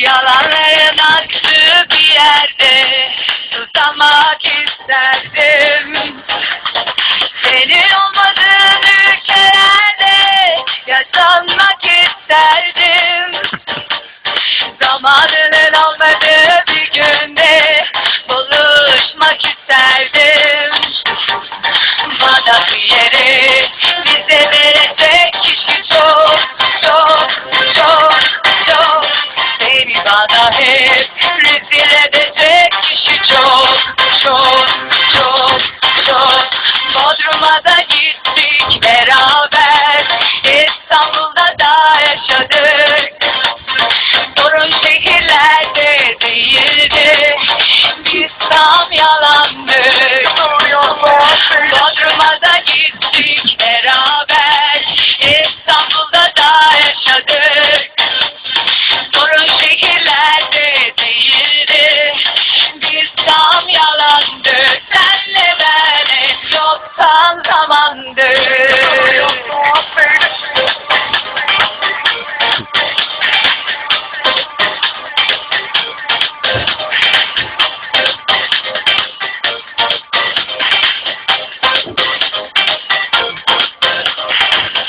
Yalanların aktığı bir yerde. Tutamak isterdim. Senin olmadığın ülkelerde Yaşanmak isterdim. Zamanının olmadığı bir günde Buluşmak isterdim. Bana bir yere bize verecek yoktan zamandır.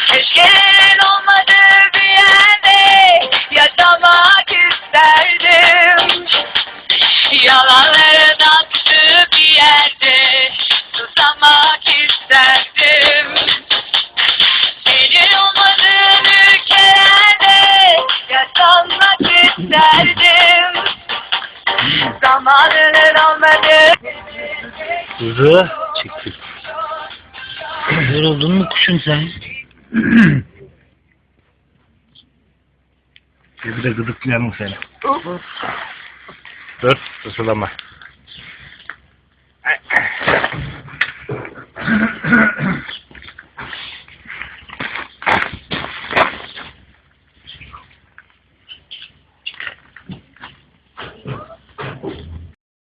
Keşkelerin isterdim. Zamanının olmadığı Kuzu çektik. Yoruldun mu kuşum sen? Bir de gıdıklayalım seni. Dur, ısılama.